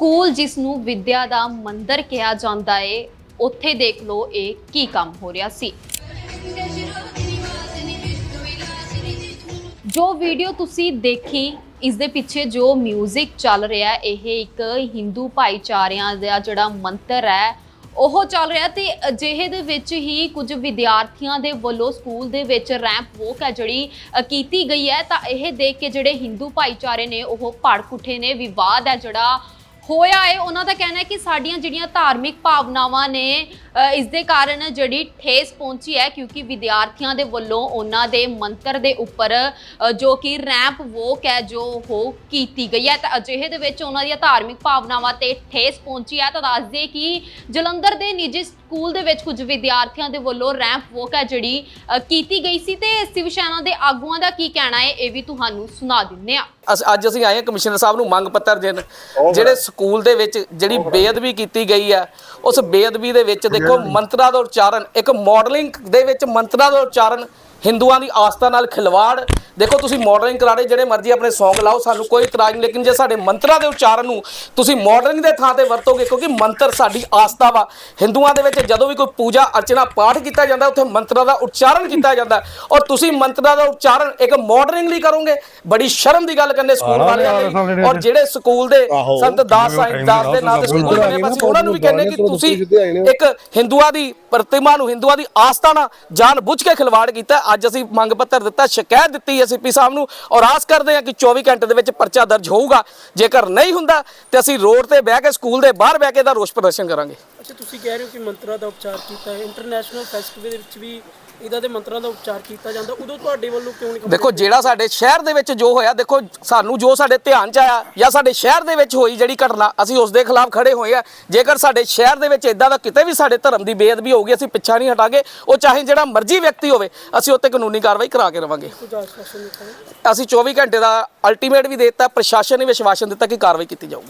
School ਜਿਸ ਨੂੰ ਵਿਦਿਆ ਦਾ ਮੰਦਰ ਕਿਹਾ ਜਾਂਦਾ ਏ, ਉੱਥੇ ਦੇਖ ਲਓ ਇਹ ਕੀ ਕੰਮ ਹੋ ਰਿਹਾ ਸੀ। ਜੋ ਵੀਡੀਓ ਤੁਸੀਂ ਦੇਖੀ, ਇਸ ਦੇ ਪਿੱਛੇ ਜੋ 뮤직 ਚੱਲ ਰਿਹਾ, ਇਹ ਇੱਕ ਹਿੰਦੂ ਭਾਈਚਾਰਿਆਂ ਦਾ ਜਿਹੜਾ ਮੰਤਰ ਹੈ, ਉਹ ਚੱਲ ਰਿਹਾ ਤੇ ਅਜਿਹੇ ਦੇ ਵਿੱਚ ਹੀ ਕੁਝ ਵਿਦਿਆਰਥੀਆਂ ਦੇ ਵੱਲੋਂ ਸਕੂਲ ਦੇ ਵਿੱਚ ਰੈਂਪ ਵੋਕ ਹੈ ਜਿਹੜੀ ਕੀਤੀ ਗਈ ਹੈ। ਤਾਂ ਇਹ ਦੇਖ ਕੇ ਜਿਹੜੇ ਹਿੰਦੂ ਭਾਈਚਾਰੇ ਨੇ, ਉਹ ਭੜਕ ਉੱਠੇ ਨੇ। ਵਿਵਾਦ ਹੈ ਜਿਹੜਾ ਹੋਇਆ ਹੈ। ਉਹਨਾਂ ਦਾ ਕਹਿਣਾ ਹੈ ਕਿ ਸਾਡੀਆਂ ਜਿਹੜੀਆਂ ਧਾਰਮਿਕ ਭਾਵਨਾਵਾਂ ਨੇ ਅ, ਇਸ ਦੇ ਕਾਰਨ ਜਿਹੜੀ ਠੇਸ ਪਹੁੰਚੀ ਹੈ ਕਿਉਂਕਿ ਵਿਦਿਆਰਥੀਆਂ ਦੇ ਵੱਲੋਂ ਉਹਨਾਂ ਦੇ ਮੰਤਰ ਦੇ ਉੱਪਰ ਜੋ ਕਿ ਰੈਂਪ ਵੋਕ ਹੈ ਜੋ ਉਹ ਕੀਤੀ ਗਈ ਹੈ। ਤਾਂ ਅਜਿਹੇ ਦੇ ਵਿੱਚ ਉਹਨਾਂ ਦੀਆਂ ਧਾਰਮਿਕ ਭਾਵਨਾਵਾਂ ਤੇ ਠੇਸ ਪਹੁੰਚੀ ਹੈ। ਤਾਂ ਦੱਸਦੇ ਕਿ ਜਲੰਧਰ ਦੇ ਨਿੱਜੀ ਸਕੂਲ ਦੇ ਵਿੱਚ ਕੁਝ ਵਿਦਿਆਰਥੀਆਂ ਦੇ ਵੱਲੋਂ ਰੈਂਪ ਵੋਕ ਹੈ ਜਿਹੜੀ ਕੀਤੀ ਗਈ ਸੀ ਤੇ ਸਿਵ ਸੈਨਾ ਦੇ ਆਗੂਆਂ ਦਾ ਕੀ ਕਹਿਣਾ ਹੈ ਇਹ ਵੀ ਤੁਹਾਨੂੰ ਸੁਣਾ ਦਿੰਨੇ ਆ ਅੱਜ ਅਸੀਂ ਆਏ ਹਾਂ ਕਮਿਸ਼ਨਰ ਸਾਹਿਬ ਨੂੰ ਮੰਗ ਪੱਤਰ ਦੇਣ। ਜਿਹੜੇ ਸਕੂਲ ਦੇ ਵਿੱਚ ਜਿਹੜੀ ਬੇਅਦਬੀ ਕੀਤੀ ਗਈ ਹੈ ਉਸ ਬੇਅਦਬੀ ਦੇ ਵਿੱਚ ਦੇਖੋ ਮੰਤਰਾਂ ਦਾ ਉਚਾਰਨ ਇੱਕ ਮਾਡਲਿੰਗ ਦੇ ਵਿੱਚ ਮੰਤਰਾਂ ਦਾ ਉਚਾਰਨ ਹਿੰਦੂਆਂ ਦੀ ਆਸਥਾ ਨਾਲ ਖਿਲਵਾੜ ਦੇਖੋ ਤੁਸੀਂ ਮਾਡਲਿੰਗ ਕਰਾ ਰਹੇ ਜਿਹੜੇ ਮਰਜ਼ੀ ਆਪਣੇ Song ਲਾਓ ਸਾਨੂੰ ਕੋਈ ਇਤਰਾਜ਼ ਨਹੀਂ। ਲੇਕਿਨ ਜੇ ਸਾਡੇ ਮੰਤਰਾਂ ਦੇ ਉਚਾਰਨ ਨੂੰ ਤੁਸੀਂ ਮਾਡਲਿੰਗ ਦੇ ਥਾਂ ਤੇ ਵਰਤੋਗੇ ਕਿਉਂਕਿ ਮੰਤਰ ਸਾਡੀ ਆਸਥਾ ਵਾ। ਹਿੰਦੂਆਂ ਦੇ ਵਿੱਚ ਜਦੋਂ ਵੀ ਕੋਈ ਪੂਜਾ ਅਰਚਨਾ ਪਾਠ ਕੀਤਾ ਜਾਂਦਾ ਉੱਥੇ ਮੰਤਰਾਂ ਦਾ ਉਚਾਰਨ ਕੀਤਾ ਜਾਂਦਾ। ਔਰ ਤੁਸੀਂ ਮੰਤਰਾਂ ਦਾ ਉਚਾਰਨ ਇੱਕ ਮਾਡਲਿੰਗ ਲਈ ਕਰੋਗੇ ਬੜੀ ਸ਼ਰਮ ਦੀ ਗੱਲ ਕਰਨੇ ਸਕੂਲ ਵਾਲਿਆਂ ਲਈ ਔਰ ਜਿਹੜੇ ਸਕੂਲ ਦੇ ਸੰਤ ਦਾਸ ਸਾਹਿਬ ਦਾਸ ਦੇ ਨਾਂ ਦੇ ਸਕੂਲ ਬਣੇ ਬਸ ਉਹਨਾਂ ਨੂੰ ਵੀ ਕਹਿੰਦੇ ਕਿ ਤੁਸੀਂ ਇੱਕ ਹਿੰਦੂਆਂ ਦੀ ਪ੍ਰਤਿਮਾ ਨੂੰ ਹਿੰਦੂਆਂ ਦੀ ਆਸਥਾ ਨਾਲ ਜਾਣ ਬੁੱਝ ਕੇ ਖਿਲਵਾੜ ਕੀਤਾ। ਅੱਜ ਅਸੀਂ ਮੰਗ ਪੱਤਰ ਦਿੱਤਾ ਸ਼ਿਕਾਇਤ ਦਿੱਤੀ ਐਸਪੀ ਸਾਹਿਬ ਨੂੰ ਔਰ ਆਸ ਕਰਦੇ ਹਾਂ ਕਿ 24 ਘੰਟੇ ਦੇ ਵਿੱਚ ਪਰਚਾ ਦਰਜ ਹੋਊਗਾ। ਜੇਕਰ ਨਹੀਂ ਹੁੰਦਾ, ਤੇ ਅਸੀਂ ਰੋਡ ਤੇ ਬਹਿ ਕੇ, ਸਕੂਲ ਦੇ ਬਾਹਰ ਬਹਿ ਕੇ ਦਾ ਰੋਸ ਪ੍ਰਦਰਸ਼ਨ ਕਰਾਂਗੇ। ਅੱਛਾ ਤੁਸੀਂ ਕਹਿ ਰਹੇ ਹੋ ਕਿ ਮੰਤਰਾਂ ਦਾ ਉਪਚਾਰ ਕੀਤਾ ਹੈ। ਇੰਟਰਨੈਸ਼ਨਲ ਫੈਸਟੀਵਲ ਦੇ ਵਿੱਚ ਵੀ ਇਹਦਾ ਦੇ ਮੰਤਰਾਂ ਦਾ ਉਪਚਾਰ ਕੀਤਾ ਜਾਂਦਾ। ਉਦੋਂ ਤੁਹਾਡੇ ਵੱਲੋਂ ਕਿਉਂ ਨਹੀਂ ਦੇਖੋ ਜਿਹੜਾ ਸਾਡੇ ਸ਼ਹਿਰ ਦੇ ਵਿੱਚ ਜੋ ਹੋਇਆ ਦੇਖੋ ਸਾਨੂੰ ਜੋ ਸਾਡੇ ਧਿਆਨ ਚ ਆਇਆ ਜਾਂ ਸਾਡੇ ਸ਼ਹਿਰ ਦੇ ਵਿੱਚ ਹੋਈ ਜਿਹੜੀ ਘਟਨਾ ਅਸੀਂ ਉਸ ਦੇ ਖਿਲਾਫ ਖੜੇ ਹੋਏ ਆ। ਜੇਕਰ ਸਾਡੇ ਸ਼ਹਿਰ ਦੇ ਵਿੱਚ ਇਦਾਂ ਦਾ ਕਿਤੇ ਵੀ ਸਾਡੇ ਧਰਮ ਦੀ ਬੇਅਦਬੀ ਹੋਊਗੀ ਅਸੀਂ ਪਿੱਛਾ ਨਹੀਂ ਹਟਾਂਗੇ। ਉਹ ਚਾਹੇ ਜਿਹੜਾ ਮਰਜ਼ੀ ਵਿਅਕਤੀ ਹੋਵੇ ਅਸੀਂ ਉੱਤੇ ਕਾਨੂੰਨੀ ਕਾਰਵਾਈ ਕਰਾ ਕੇ ਰਵਾਂਗੇ। ਅਸੀਂ 24 ਘੰਟੇ ਦਾ ਅਲਟੀਮੇਟ ਵੀ ਦੇ ਦਿੱਤਾ ਪ੍ਰਸ਼ਾਸਨ ਨੇ ਵਿਸ਼ਵਾਸਨ ਦਿੱਤਾ ਕਿ ਕਾਰਵਾਈ ਕੀਤੀ ਜਾਊਗੀ।